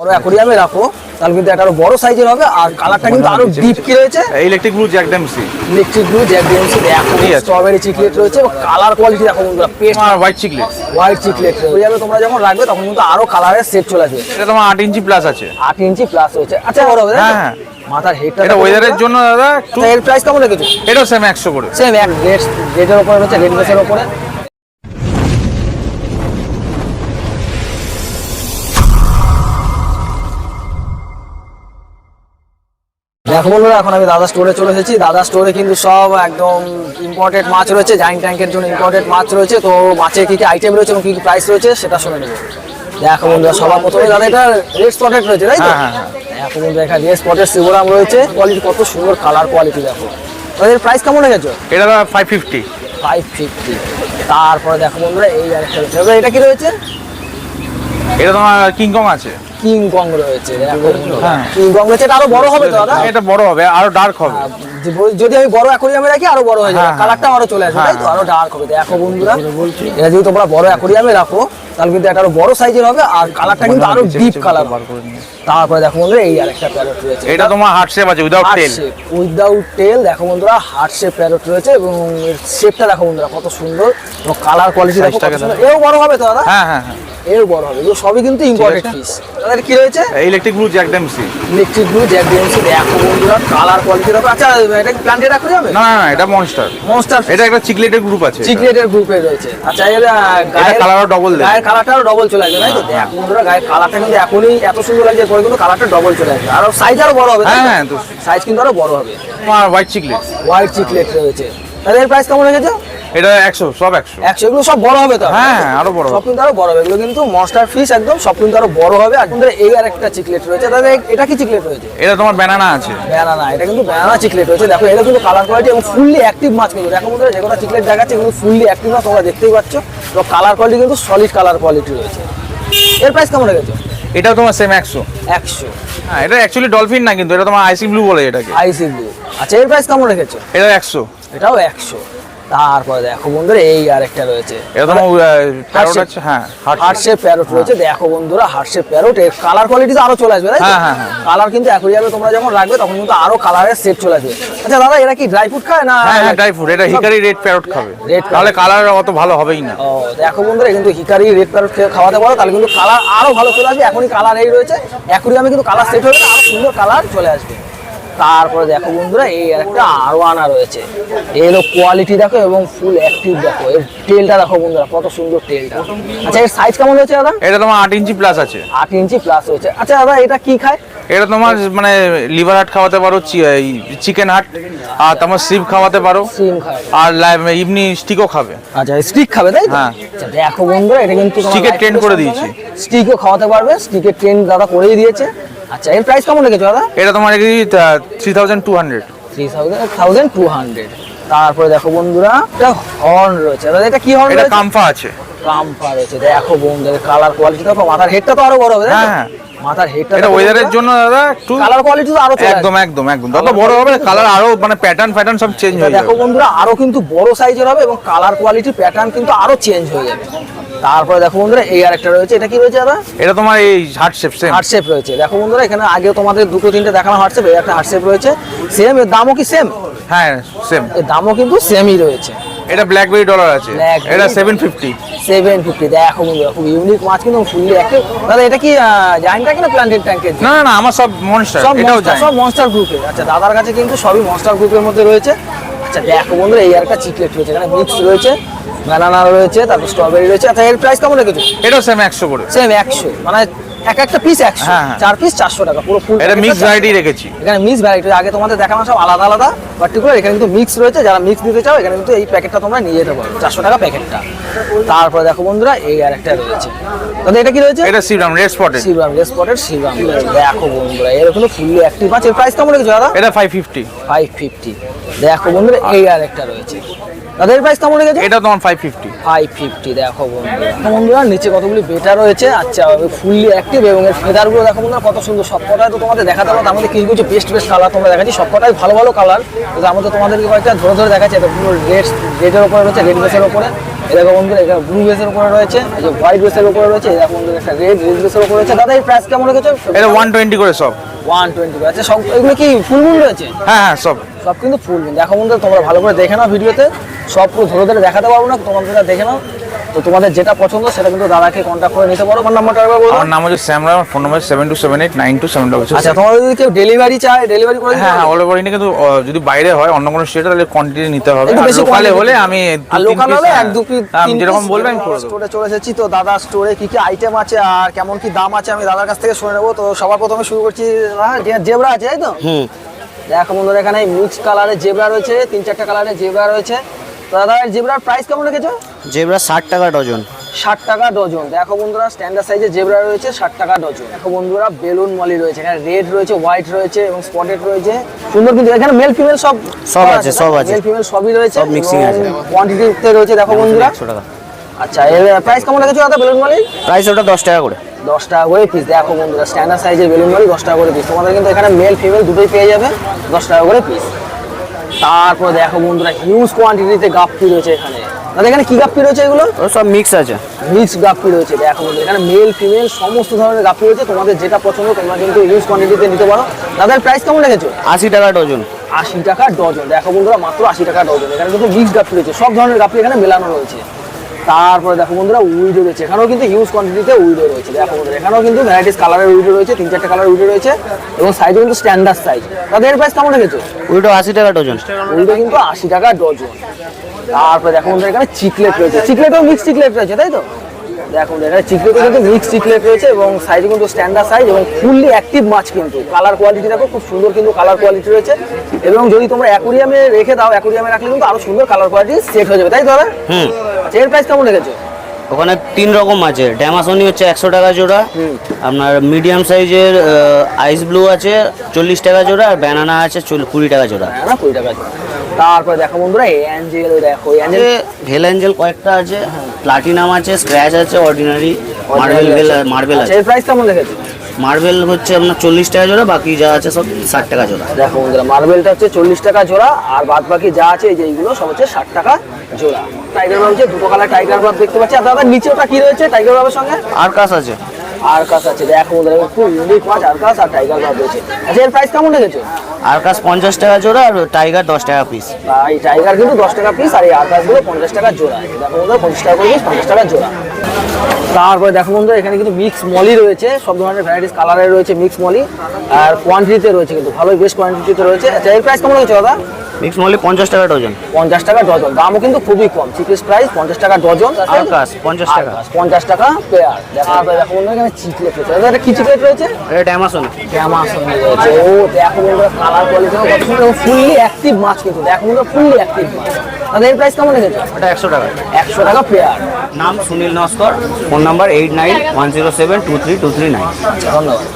বড় অ্যাকোরিয়ামে রাখো তাহলে কিন্তু একটা আরও বড় সাইজের হবে আর কালারটা কিন্তু আরও ডিপ কি রয়েছে। Electric blue Jack Dempsey electric blue Jack DMC দেখো স্ট্রবেরি চিকলেট রয়েছে এবং কালার কোয়ালিটি দেখো বন্ধুরা পেস্ট তোমার হোয়াইট চিকলেট হোয়াইট চিকলেট অ্যাকোরিয়ামে তোমরা যখন রাখবে তখন কিন্তু আরও কালারের সেট চলে আসবে। এটা তোমার আট ইঞ্চি প্লাস আছে। আট ইঞ্চি প্লাস রয়েছে। আচ্ছা বড় হবে হ্যাঁ, হ্যাঁ। মাথার হেডটা এটা ওয়েদারের জন্য দাদা আচ্ছা, এর প্রাইস কেমন রেখেছো? এটাও সেম একশো করে। সেম এক রেট রেটের উপরে রয়েছে রেট বেসের উপরে। দেখো বন্ধুরা এখন আমি দাদা স্টোরে চলে এসেছি। দাদা স্টোরে কিন্তু সব একদম ইম্পর্টেন্ট মাছ রয়েছে জাইন্ট ট্যাঙ্কের জন্য ইম্পর্টেন্ট মাছ রয়েছে। তো মাছের কি কি আইটেম রয়েছে এবং কি কি প্রাইস রয়েছে সেটা শুনে নেব। দেখো বন্ধুরা সবার প্রথমে দাদা এটা রেড স্পটেড রয়েছে তাই তো? হ্যাঁ, হ্যাঁ, দেখো বন্ধুরা এখানে রেড স্পটেড শিবরাম রয়েছে। কোয়ালিটি কত সুন্দর কালার কোয়ালিটি দেখো। তাদের প্রাইস কেমন রেখেছো? এটা ফাইভ ফিফটি ফাইভ ফিফটি তারপরে দেখো বন্ধুরা এই আরেকটা রয়েছে। এটা কি রয়েছে? এটা তোমার কিংকং আছে। কিং কং রয়েছে হ্যাঁ। কিং কং রয়েছে এটা আরও বড় হবে তো দাদা? এটা বড় হবে আরও ডার্ক হবে। যদি আমি বড় অ্যাকোরিয়ামে রাখি আরও বড় হয়ে যাবে। হ্যাঁ, কালারটা আরও চলে আসবে তাই তো? আরও ডার্ক হবে। দেখো বন্ধুরা এটা যদি তোমরা বড় অ্যাকোরিয়ামে রাখো তাহলে কিন্তু একটা আরও বড় সাইজের হবে আর কালারটা কিন্তু আরও ডিপ কালার তারপরে দেখো বন্ধুরা এই আরেকটা প্যারট রয়েছে। এটা তোমার হার্ট শেপ আছে উইদাউট তেল উইদাউট টেল দেখো বন্ধুরা হার্ট শেপ প্যারট রয়েছে এবং শেপটা দেখো বন্ধুরা কত সুন্দর। এবং কালার কোয়ালিটি দেখো। এও বড় হবে তো দাদা? হ্যাঁ হ্যাঁ হ্যাঁ। এও বড় হবে। এগুলো সবই কিন্তু ইম্পর্টেন্ট পিস তাদের কি রয়েছে electric blue Jack Dempsey electric blue Jack DMC দেখো বন্ধুরা কালার কোয়ালিটি দেখো আচ্ছা এটা কি প্লান্টে রাখা যাবে না না এটা মনস্টার মনস্টার এটা একটা চিকলেটের গ্রুপ আছে। সিক্রেটের গ্রুপে রয়েছে। আচ্ছা এর গায়ের কালারও double দেয়। গায়ের কালারটাও ডবল চলে আসবে তাই তো? দেখ বন্ধুরা গায়ের কালারটা কিন্তু এখনই এত সুন্দর লাগছে পরে কিন্তু কালারটা ডবল চলে আসবে। আর সাইজ আরও বড় হবে হ্যাঁ, হ্যাঁ, তো- সাইজ কিন্তু আরও বড় হবে। তোমার হোয়াইট চিকলেট হোয়াইট চিকলেট রয়েছে। তাহলে এর প্রাইস কেমন রেখেছো? এটা একশো সব একশো। একশো এগুলো সব বড় হবে তো? হ্যাঁ, আরও বড় সব কিন্তু আরও বড় হবে। এগুলো কিন্তু মনস্টার ফিশ একদম সব কিন্তু আরও বড় হবে। আর বন্ধুরা এই আর একটা চিকলেট রয়েছে তাহলে এটা কি চিকলেট রয়েছে? এটা তোমার ব্যানানা আছে। ব্যানানা এটা কিন্তু ব্যানানা চিকলেট রয়েছে। দেখো এটা কিন্তু কালার কোয়ালিটি এবং ফুললি অ্যাক্টিভ মাছ কিন্তু। দেখো বন্ধুরা যে কোনো চিকলেট দেখাচ্ছে কিন্তু ফুললি অ্যাক্টিভ মাছ তোমরা দেখতেই পাচ্ছ। তো কালার কোয়ালিটি কিন্তু সলিড কালার কোয়ালিটি রয়েছে। এর প্রাইস কেমন রেখেছো? এটাও তোমার সেম একশো। একশো। হ্যাঁ এটা অ্যাকচুয়ালি ডলফিন না কিন্তু এটা তোমার আইসি ব্লু বলে এটাকে। আইসি ব্লু আচ্ছা এর প্রাইস কেমন রেখেছো? এটা একশো। এটাও একশো। তারপরে দেখো বন্ধুরা এই আরেকটা রয়েছে। হ্যাঁ হার্ট হার্টশেপ প্যারট রয়েছে। দেখো বন্ধুরা হার্টশেপ প্যারট এর কালার কোয়ালিটি আরও চলে আসবে তাই হ্যাঁ, হ্যাঁ, হ্যাঁ। কালার কিন্তু অ্যাকোরিয়ামে তোমরা যখন রাখবে তখন কিন্তু আরও কালারের সেট চলে আসবে। আচ্ছা দাদা এরা কি ড্রাই ফ্রুট খায় না হ্যাঁ হ্যাঁ ড্রাই ফ্রুট এটা হিকারি রেড প্যারট খাবে। parrot। তাহলে কালার অত ভালো হবেই না। ও দেখো বন্ধুরা কিন্তু হিকারি রেড প্যারট খাওয়াতে পারো তাহলে কিন্তু কালার আরও ভালো চলে আসবে। এখনই কালার এই রয়েছে। অ্যাকোরিয়ামে কিন্তু কালার সেট হবে আরও সুন্দর কালার চলে আসবে। তারপরে দেখো বন্ধুরা এই আর একটা আরও আনা রয়েছে। এর কোয়ালিটি দেখো এবং ফুল অ্যাক্টিভ দেখো। এর টেলটা দেখো বন্ধুরা কত সুন্দর টেলটা আচ্ছা এর সাইজ কেমন রয়েছে দাদা? এটা তোমার আট ইঞ্চি প্লাস আছে। আট ইঞ্চি প্লাস রয়েছে। আচ্ছা দাদা এটা কি খায়? এটা তোমার মানে লিভার হাট খাওয়াতে পারো চিকেন হাট আর তোমার স্লিপ খাওয়াতে পারো। আর ইভনি স্টিকও খাবে। আচ্ছা স্টিক খাবে তাই হ্যাঁ। আচ্ছা, দেখো বন্ধুরা এটা কিন্তু Stick-এর trend করে দিয়েছি। স্টিকও খাওয়াতে পারবে স্টিকের ট্রেন্ড দাদা করেই দিয়েছে। আচ্ছা এর প্রাইস কেমন রেখেছো দাদা? এটা তোমার three thousand two hundred three thousand two hundred তারপরে দেখো বন্ধুরা এটা হর্ন রয়েছে। দাদা এটা কি হর্ন এটা কামফা আছে। কাম্পা রয়েছে। দেখো বন্ধুরা কালার কোয়ালিটি দেখো মাথার হেডটা তো আরও বড় হবে হ্যাঁ, হ্যাঁ। মাথার হেডটা এটা ওয়েদারের জন্য দাদা একটু কালার কোয়ালিটি তো আরও একদম একদম একদম। যত বড় হবে কালার আরও মানে প্যাটার্ন প্যাটার্ন সব চেঞ্জ হয়ে দেখো যাবে। বন্ধুরা আরও কিন্তু বড় সাইজের হবে এবং কালার কোয়ালিটি প্যাটার্ন কিন্তু আরও চেঞ্জ হয়ে যাবে। তারপরে দেখো বন্ধুরা এই আরেকটা রয়েছে এটা কি রয়েছে দাদা? এটা তোমার এই হার্ট শেপ সেম হার্টশেপ রয়েছে। দেখো বন্ধুরা এখানে আগে তোমাদের দুটো তিনটে দেখানো হার্টশেপ এই একটা হার্টশেপ রয়েছে। সেম এর দামও কি সেম হ্যাঁ সেম এর দামও কিন্তু সেমই রয়েছে। এটা ব্ল্যাকবেরি ডলার আছে। এটা dollar। Seven fifty seven fifty দেখো বন্ধুরা খুব ইউনিক মাছ কিন্তু ফুললি অ্যাক্টিভ দাদা এটা কি জাইন ট্যাঙ্ক না প্ল্যান্টেড ট্যাঙ্কের না না আমার সব মনস্টার এটাও monster- সব মনস্টার গ্রুপে আচ্ছা দাদার কাছে কিন্তু সবই মনস্টার গ্রুপের মধ্যে রয়েছে। আচ্ছা দেখো বন্ধুরা এই একটা চিকলেট রয়েছে এখানে মিক্স রয়েছে। ব্যানানা রয়েছে তারপর স্ট্রবেরি রয়েছে আচ্ছা এর প্রাইস কেমন রেখেছো? এটাও সেম একশো করে। সেম একশো মানে এক একটা পিস একশো হ্যাঁ, হ্যাঁ। চার পিস চারশো টাকা পুরো ফুল এটা মিক্স ভ্যারাইটি রেখেছি। এখানে মিক্স ভ্যারাইটি আগে তোমাদের দেখানো সব আলাদা আলাদা পার্টিকুলার এখানে কিন্তু মিক্স রয়েছে যারা মিক্স দিতে চাও এখানে কিন্তু এই প্যাকেটটা তোমরা নিয়ে যেতে পারো চারশো টাকা প্যাকেটটা তারপরে দেখো বন্ধুরা এই আর একটা রয়েছে। তাহলে এটা কি রয়েছে? এটা সিরাম রেড স্পটেড শিবরাম রেসপটের শিবরাম দেখো বন্ধুরা এর কিন্তু ফুললি অ্যাক্টিভ আছে। এর প্রাইস কেমন রেখেছো দাদা? এটা ফাইভ ফিফটি ফাইভ ফিফটি দেখো বন্ধুরা এই আর একটা রয়েছে। এর প্রাইস কেমন রেখেছে? এটা তোমার ফাইভ ফিফটি ফাইভ ফিফটি দেখো বন্ধুরা। বন্ধুরা নিচে কতগুলি বেটা রয়েছে আচ্ছা ফুললি অ্যাক্টিভ এবং এর ফেদারগুলো দেখো বন্ধুরা কত সুন্দর। সবকটাই তো তোমাদের দেখাতে পারো মধ্যে কিছু কিছু বেস্ট বেস্ট কালার তোমরা দেখাচ্ছি সবকটাই ভালো ভালো কালার তো মধ্যে তোমাদেরকে কয়েকটা ধরে ধরে দেখাচ্ছে এটা পুরো রেড রেডের ওপরে রয়েছে রেড বেসের ওপরে দেখো বন্ধুরা এটা ব্লু বেসের উপরে রয়েছে এই যে হোয়াইট বেসের উপরে রয়েছে দেখো বন্ধুরা একটা রেড রেড বেসের উপরে রয়েছে। দাদা এই প্রাইস কেমন রেখেছো? এটা ওয়ান টোয়েন্টি করে সব। ওয়ান টোয়েন্টি আচ্ছা সব এগুলো কি ফুল মুন রয়েছে? হ্যাঁ হ্যাঁ সব। সব কিন্তু ফুল মুন দেখো তোমরা ভালো করে দেখে নাও ভিডিওতে। সব পুরো ধরে ধরে দেখাতে পারব না তোমরা দেখে নাও। তো তোমাদের যেটা পছন্দ সেটা কিন্তু দাদাকে কন্ট্যাক্ট করে নিতে পারো। আমার নাম্বারটা একবার বলো আমার নাম হচ্ছে Shyam Roy phone number seven two seven eight nine two seven double আচ্ছা তোমাদের যদি কেউ ডেলিভারি চায় ডেলিভারি করে দিতে হ্যাঁ হ্যাঁ? অল ওভার ইন্ডিয়া কিন্তু যদি বাইরে হয় অন্য কোনো স্টেটে তাহলে কোয়ান্টিটি নিতে হবে। আর লোকালে হলে আমি লোকাল হলে হ্যাঁ, এক দু পিস হ্যাঁ, আমি যেরকম বলবেন আমি করে দেবো। স্টোরে চলে এসেছি তো দাদা স্টোরে কি কি আইটেম আছে আর কেমন কি দাম আছে আমি দাদার কাছ থেকে শুনে নেব। তো সবার প্রথমে শুরু করছি জেবরা আছে তাই তো? হুম। দেখো বন্ধুরা এখানে মিক্স কালারের জেবরা রয়েছে তিন চারটা কালারের জেবরা রয়েছে। তো দাদা জেবরার প্রাইস কেমন রেখেছো? জেব্রা ষাট টাকা ডজন। ষাট টাকা ডজন। দেখো বন্ধুরা স্ট্যান্ডার্ড সাইজের জেবরা রয়েছে ষাট টাকা ডজন। দেখো বন্ধুরা বেলুন মলি রয়েছে এখানে রেড রয়েছে হোয়াইট রয়েছে এবং স্পটেড রয়েছে। সুন্দর কিন্তু এখানে মেল ফিমেল সব সব আছে, সব আছে। মেল ফিমেল সবই রয়েছে সব mixing আছে। কোয়ান্টিটিতে রয়েছে দেখো বন্ধুরা। একশো টাকা। আচ্ছা এর প্রাইস কেমন রেখেছো দাদা বেলুন মলি? প্রাইস ওটা দশ টাকা করে। দশ টাকা করে পিস দেখো বন্ধুরা স্ট্যান্ডার্ড সাইজের বেলুন মারি দশ টাকা করে পিস তোমাদের কিন্তু এখানে মেল ফিমেল দুটোই পেয়ে যাবে দশ টাকা করে পিস তারপরে দেখো বন্ধুরা হিউজ কোয়ান্টিটিতে গাপ্পি রয়েছে এখানে। দাদা এখানে কি গাপ্পি রয়েছে এগুলো? সব মিক্স আছে। মিক্স গাপ্পি রয়েছে দেখো বন্ধুরা এখানে মেল ফিমেল সমস্ত ধরনের গাপ্পি রয়েছে তোমাদের যেটা পছন্দ তোমরা কিন্তু হিউজ কোয়ান্টিটিতে নিতে পারো। দাদার প্রাইস কেমন রেখেছো? আশি টাকা ডজন আশি টাকা ডজন দেখো বন্ধুরা মাত্র আশি টাকা ডজন এখানে কিন্তু মিক্স গাপ্পি রয়েছে সব ধরনের গাপ্পি এখানে মেলানো রয়েছে। তারপরে দেখো বন্ধুরা উইডো রয়েছে এখানেও কিন্তু হিউজ কোয়ান্টিটিতে উইডো রয়েছে। দেখো বন্ধুরা এখানেও কিন্তু ভ্যারাইটিস কালারের উইডো রয়েছে তিন চারটে কালার উইডো রয়েছে এবং সাইজও কিন্তু স্ট্যান্ডার্ড সাইজ তাদের প্রাইস কেমন রেখেছো? উইডো আশি টাকা ডজন উইডো কিন্তু আশি টাকা ডজন তারপরে দেখো বন্ধুরা এখানে চিকলেট রয়েছে। চিকলেটও মিক্স চিকলেট রয়েছে তাই তো? দেখুন এখানে চিকলেটও কিন্তু মিক্স চিকলেট রয়েছে এবং সাইজ কিন্তু স্ট্যান্ডার্ড সাইজ এবং ফুললি অ্যাক্টিভ মাছ কিন্তু। কালার কোয়ালিটি দেখো খুব সুন্দর কিন্তু কালার কোয়ালিটি রয়েছে। এবং যদি তোমরা অ্যাকুরিয়ামে রেখে দাও অ্যাকুরিয়ামে রাখলে কিন্তু আরও সুন্দর কালার কোয়ালিটি সেট হয়ে যাবে তাই তো দাদা? হুম। আচ্ছা, এর প্রাইস কেমন রেখেছো? ওখানে তিন রকম আছে। ড্যামাসনি হচ্ছে একশো টাকা জোড়া আপনার মিডিয়াম সাইজের আইস ব্লু আছে চল্লিশ টাকা জোড়া আর ব্যানানা আছে কুড়ি টাকা জোড়া। কুড়ি টাকা জোড়া। তারপরে দেখো বন্ধুরা অ্যাঞ্জেল দেখো অ্যাঞ্জেল। ভেল অ্যাঞ্জেল কয়েকটা আছে প্লাটিনাম আছে স্ক্র্যাচ আছে অর্ডিনারি মার্বেল ভেল মার্বেল আছে। এর প্রাইস কেমন রেখেছো? মার্বেল হচ্ছে আপনার চল্লিশ টাকা জোড়া বাকি যা আছে সব ষাট টাকা জোড়া। দেখো বন্ধুরা মার্বেলটা হচ্ছে চল্লিশ টাকা জোড়া আর বাদ বাকি যা আছে এই যে এইগুলো সব হচ্ছে ষাট টাকা জোড়া। টাইগার বাব হচ্ছে দুটো কালার টাইগার বাব দেখতে পাচ্ছি। আর দাদা নিচে ওটা কি রয়েছে টাইগার বাবের সঙ্গে? আর কাজ আছে। আর আছে দেখো বন্ধুরা খুব ইউনিক মাছ আর আর টাইগার বাব রয়েছে। আচ্ছা এর প্রাইস কেমন রেখেছো? আর কাজ পঞ্চাশ টাকা জোড়া আর টাইগার দশ টাকা পিস এই টাইগার কিন্তু দশ টাকা পিস আর এই আর কাছগুলো পঞ্চাশ টাকা জোড়া। দেখো বন্ধুরা পঞ্চাশ টাকা করে পিস পঞ্চাশ টাকা জোড়া। তারপরে দেখো বন্ধুরা এখানে কিন্তু মিক্স মলি রয়েছে সব ধরনের ভ্যারাইটিস কালারের রয়েছে মিক্স মলি আর কোয়ান্টিটিতে রয়েছে কিন্তু ভালোই বেশ কোয়ান্টিটিতে রয়েছে। আচ্ছা এর প্রাইস কেমন রয়েছে দাদা? মিক্স মলি পঞ্চাশ টাকা ডজন পঞ্চাশ টাকা ডজন দামও কিন্তু খুবই কম। চিকেস প্রাইস পঞ্চাশ টাকা ডজন আরকাস, 50 টাকা। পঞ্চাশ টাকা পেয়ার দেখো তারপরে দেখো বন্ধুরা এখানে চিকলেট রয়েছে। এটা কি চিকলেট রয়েছে? এটা ড্যামাসন ক্যামাসন রয়েছে। ও দেখো বন্ধুরা কালার কোয়ালিটি কত সুন্দর ফুললি অ্যাক্টিভ মাছ কিন্তু। দেখো বন্ধুরা ফুললি অ্যাক্টিভ মাছ দাদা এর প্রাইস কেমন রেখেছো? এটা একশো টাকা। একশো টাকা পেয়ার নাম Sunil Naskar phone number eight nine one zero seven two three two three nine ধন্যবাদ।